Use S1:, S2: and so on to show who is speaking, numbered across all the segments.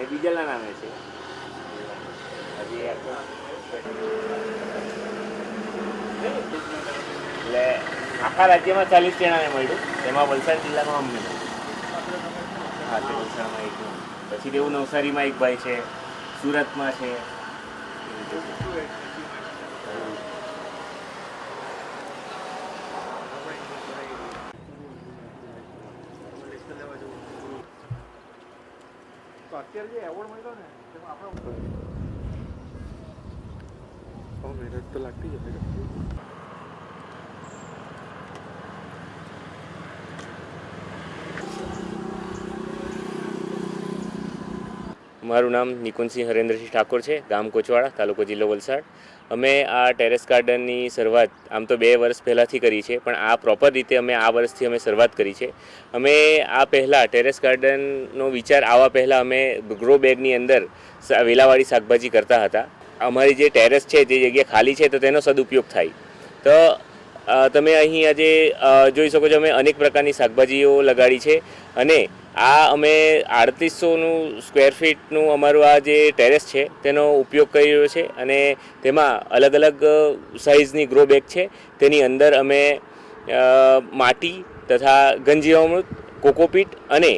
S1: એ બીજાના નામે છે. હજી એટલે આખા રાજ્યમાં ચાલીસ જણાને મળ્યું. તેમાં વલસાડ જિલ્લામાં અમને. હા, તે વલસાડમાં એક. પછી તેવું નવસારીમાં એક ભાઈ છે. સુરતમાં છે એવી રીતે છે.
S2: તો અત્યારે જે એવોર્ડ મળ્યો ને તેમાં આપણે મહેનત તો લાગતી જ હશે.
S1: મારું નામ નિકુંજસિંહ હરેન્દ્રસિંહ ઠાકોર છે, ગામ કોચવાડા, તાલુકો જિલ્લો વલસાડ. અમે આ ટેરેસ ગાર્ડનની શરૂઆત આમ તો બે વર્ષ પહેલાંથી કરી છે, પણ આ પ્રોપર રીતે અમે આ વર્ષથી અમે શરૂઆત કરી છે. અમે આ પહેલાં ટેરેસ ગાર્ડનનો વિચાર આવવા પહેલાં અમે ગ્રો બેગની અંદર વેલાવાળી શાકભાજી કરતા હતા. અમારી જે ટેરેસ છે, જે જગ્યા ખાલી છે, તો તેનો સદુપયોગ થાય. તો તમે અહીં આજે જોઈ શકો છો, અમે અનેક પ્રકારની શાકભાજીઓ લગાડી છે અને આ અમે આડત્રીસોનું સ્ક્વેર ફીટનું અમારું આ જે ટેરેસ છે, તેનો ઉપયોગ કરી રહ્યો છે અને તેમાં અલગ અલગ સાઇઝની ગ્રો બેગ છે. તેની અંદર અમે માટી તથા ગંજીવામૃત કોકોપીટ અને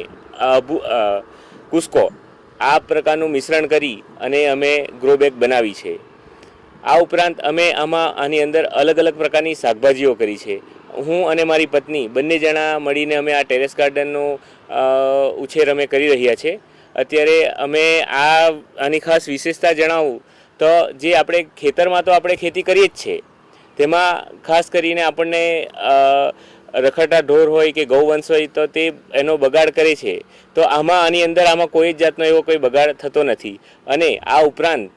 S1: કુસ્કો આ પ્રકારનું મિશ્રણ કરી અને અમે ગ્રો બેગ બનાવી છે. આ ઉપરાંત અમે આમાં આની અંદર અલગ અલગ પ્રકારની શાકભાજીઓ કરી છે. હું અને મારી પત્ની બંને જણા મળીને અમે આ ટેરેસ ગાર્ડનનો ઉછેર અમે કરી રહ્યા છે. અત્યારે અમે આ, આની ખાસ વિશેષતા જણાવું તો જે આપણે ખેતરમાં તો આપણે ખેતી કરીએ જ છે. તેમાં ખાસ કરીને આપણને રખડતા ઢોર હોય કે ગૌવંશ હોય તો તે એનો બગાડ કરે છે. તો આમાં, આની અંદર આમાં કોઈ જ જાતનો એવો કોઈ બગાડ થતો નથી. અને આ ઉપરાંત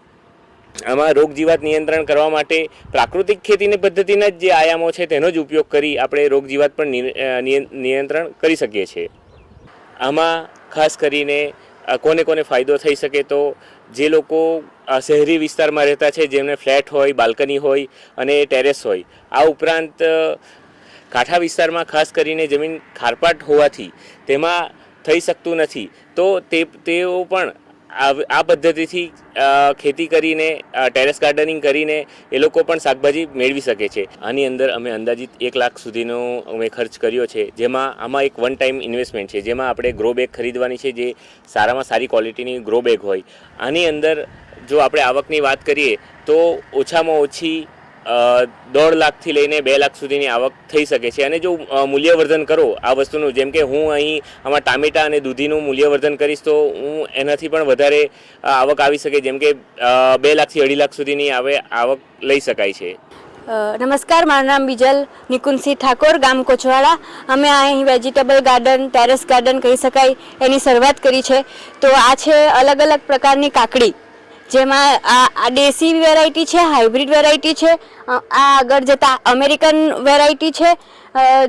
S1: આમાં રોગ જીવાત નિયંત્રણ કરવા માટે પ્રાકૃતિક ખેતીની પદ્ધતિના જ આયામો છે તેનો જ ઉપયોગ કરી આપણે રોગ જીવાત નિયં- નિયંત્રણ કરી શકીએ છીએ. આમાં ખાસ કરીને કોને કોને ફાયદો થઈ શકે તો જે લોકો શહેરી વિસ્તારમાં રહેતા છે, જેમને ફ્લેટ હોય, બાલ્કની હોય અને ટેરેસ હોય, આ ઉપરાંત કાંઠા વિસ્તારમાં ખાસ કરીને જમીન ખારપાટ હોવાથી તેમાં થઈ શકતું નથી. તો તે, તેઓ પણ આ પદ્ધતિથી ખેતી કરીને ટેરેસ ગાર્ડનિંગ કરીને એ લોકો પણ શાકભાજી મેળવી શકે છે. આની અંદર અમે અંદાજિત એક લાખ સુધીનો અમે ખર્ચ કર્યો છે. જેમાં આમાં એક વન ટાઈમ ઇન્વેસ્ટમેન્ટ છે. જેમાં આપણે ગ્રો બેગ ખરીદવાની છે જે સારામાં સારી ક્વોલિટીની ગ્રો બેગ હોય. આની અંદર જો આપણે આવકની વાત કરીએ તો ઓછામાં ઓછી દોઢ લાખથી લઈને બે લાખ સુધીની આવક થઈ શકે છે. અને જો મૂલ્યવર્ધન કરો આ વસ્તુનું, જેમ કે હું અહીં આમાં ટામેટા અને દૂધીનું મૂલ્યવર્ધન કરીશ, તો હું એનાથી પણ વધારે આવક આવી શકે, જેમ કે બે લાખથી અઢી લાખ સુધીની આવે, આવક લઈ શકાય છે.
S3: નમસ્કાર, મારું નામ બીજલ નિકુંજસિંહ ઠાકોર, ગામ કોચવાડા અમે અહીં વેજીટેબલ ગાર્ડન, ટેરેસ ગાર્ડન કહી શકાય, એની શરૂઆત કરી છે. તો આ છે અલગ અલગ પ્રકારની કાકડી. જેમાં આ દેશી વેરાયટી છે હાઇબ્રિડ વેરાયટી છે આ આગળ જતાં અમેરિકન વેરાયટી છે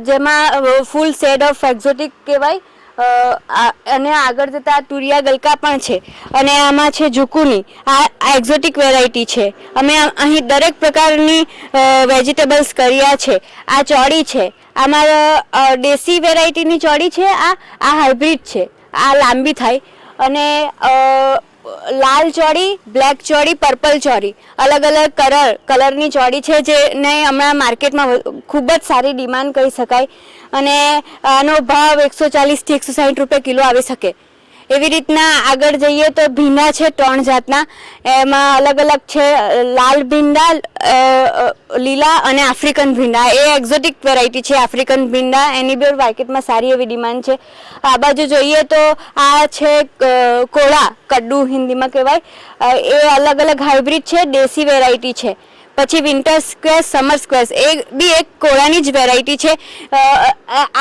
S3: જેમાં ફૂલ શેડ ઓફ એક્ઝોટિક કહેવાય અને આગળ જતા તુરિયા ગલકા પણ છે, અને આમાં છે ઝુકુની આ એક્ઝોટિક વેરાયટી છે. અમે અહીં દરેક પ્રકારની વેજીટેબલ્સ કર્યા છે. આ ચોળી છે. આમાં દેશી વેરાયટીની ચોળી છે, આ આ હાઇબ્રિડ છે. આ લાંબી થાય. અને લાલ ચોડી બ્લેક ચોડી પર્પલ ચોડી અલગ અલગ કલર, કલરની ચોડી છે જેને હમણાં માર્કેટમાં ખૂબ જ સારી ડિમાન્ડ કહી શકાય. અને આનો ભાવ એકસો ચાલીસથી એકસો સાઠ રૂપિયા કિલો આવી શકે. એવી રીતના આગળ જઈએ તો ભીંડા છે ત્રણ જાતના. એમાં અલગ અલગ છે, લાલ ભીંડા લીલા અને આફ્રિકન ભીંડા. એ એક્ઝોટિક વેરાયટી છે, આફ્રિકન ભીંડા. એની બી માર્કેટમાં સારી એવી ડિમાન્ડ છે. આ બાજુ જોઈએ તો આ છે કોળા, કડ્ડુ હિન્દીમાં કહેવાય. એ અલગ અલગ હાઇબ્રિડ છે, દેશી વેરાયટી છે. પછી વિન્ટર સ્ક્વેસ સમર સ્ક્વેસ એ બી એક કોળાની જ વેરાયટી છે.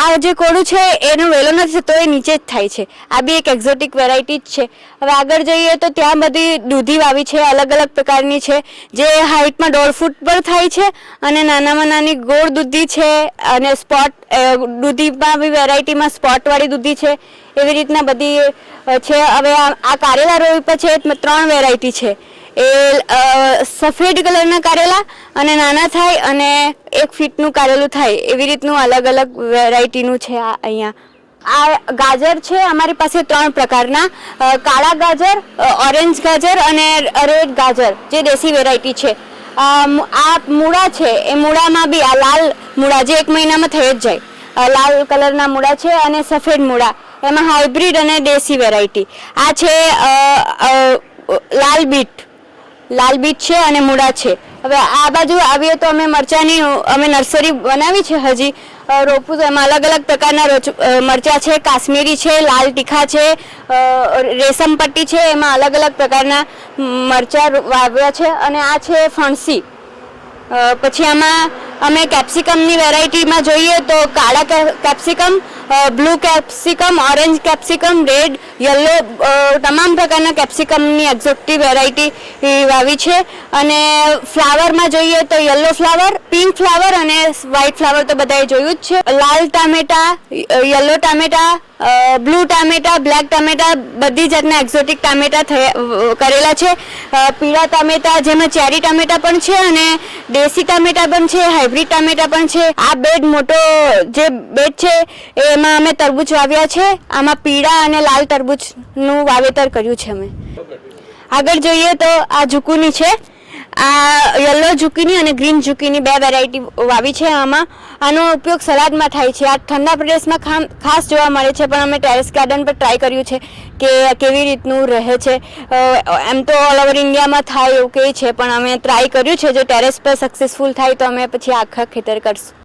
S3: આ જે કોળું છે, એનો વેલો નથી થતો, એ નીચે જ થાય છે. આ બી એક એક્ઝોટિક વેરાયટી જ છે. હવે આગળ જઈએ તો ત્યાં બધી દૂધી વાવી છે, અલગ અલગ પ્રકારની છે. જે હાઇટમાં દોઢ ફૂટ પર થાય છે અને નાનામાં નાની ગોળ દૂધી છે અને સ્પોટ દૂધીમાં બી વેરાયટીમાં સ્પોટવાળી દૂધી છે. એવી રીતના બધી છે. હવે આ આ કારેલા રોપા છે ત્રણ વેરાયટી છે. એ સફેદ કલરના કારેલા અને નાના થાય અને એક ફીટનું કારેલું થાય. એવી રીતનું અલગ અલગ વેરાયટીનું છે આ અહીંયા. આ ગાજર છે અમારી પાસે ત્રણ પ્રકારના. કાળા ગાજર ઓરેન્જ ગાજર અને રેડ ગાજર, જે દેશી વેરાયટી છે. આ મૂળા છે. એ મૂળામાં બી આ લાલ મૂળા જે એક મહિનામાં થઈ જ જાય. લાલ કલરના મૂળા છે અને સફેદ મૂળા. એમાં હાઇબ્રિડ અને દેશી વેરાયટી. આ છે લાલ બીટ. લાલ બીટ છે અને મૂળા છે. હવે આ બાજુ આવીએ તો અમે મરચાંની, અમે નર્સરી બનાવી છે હજી. રોપું એમાં અલગ અલગ પ્રકારના રોચ- મરચાં છે, કાશ્મીરી છે, લાલ તીખા છે રેશમ પટ્ટી છે, એમાં અલગ અલગ પ્રકારના મરચાં વાવ્યા છે અને આ છે ફણસી. પછી આમાં અમે કેપ્સિકમની વેરાયટીમાં જોઈએ તો કાળા capsicum blue capsicum, orange capsicum, red, yellow તમામ પ્રકારના કેપ્સિકમની એક્ઝોટિક વેરાયટી વાવી છે. અને ફ્લાવરમાં જોઈએ તો યલો ફ્લાવર, પિંક ફ્લાવર અને વ્હાઇટ ફ્લાવર તો બધાએ જોયું જ છે. લાલ ટામેટા યલો ટામેટા બ્લુ ટામેટા, બ્લેક ટામેટા બધી જાતના એક્ઝોટિક ટામેટા કરેલા છે. પીળા ટામેટા જેમાં ચેરી ટામેટા પણ છે અને દેશી ટામેટા પણ છે હાઇબ્રિડ ટામેટા પણ છે. આ બેડ મોટો જે બેડ છે એમાં અમે તરબૂચ વાવ્યા છે. આમાં પીળા અને લાલ તરબૂચનું વાવેતર કર્યું છે અમે. આગળ જોઈએ તો આ ઝુકુની છે. આ યલો ઝુકીની અને ગ્રીન ઝુકીની બે વેરાયટી વાવી છે આમાં. આનો ઉપયોગ સલાડમાં થાય છે. આ ઠંડા પ્રદેશમાં ખાસ જોવા મળે છે, પણ અમે ટેરેસ ગાર્ડન પર ટ્રાય કર્યું છે કે કેવી રીતનું રહે છે. એમ તો ઓલ ઓવર ઇન્ડિયામાં થાય એવું કહે છે, પણ અમે ટ્રાય કર્યું છે. જો ટેરેસ પર સક્સેસફુલ થાય તો અમે પછી આખા ખેતર કરશું.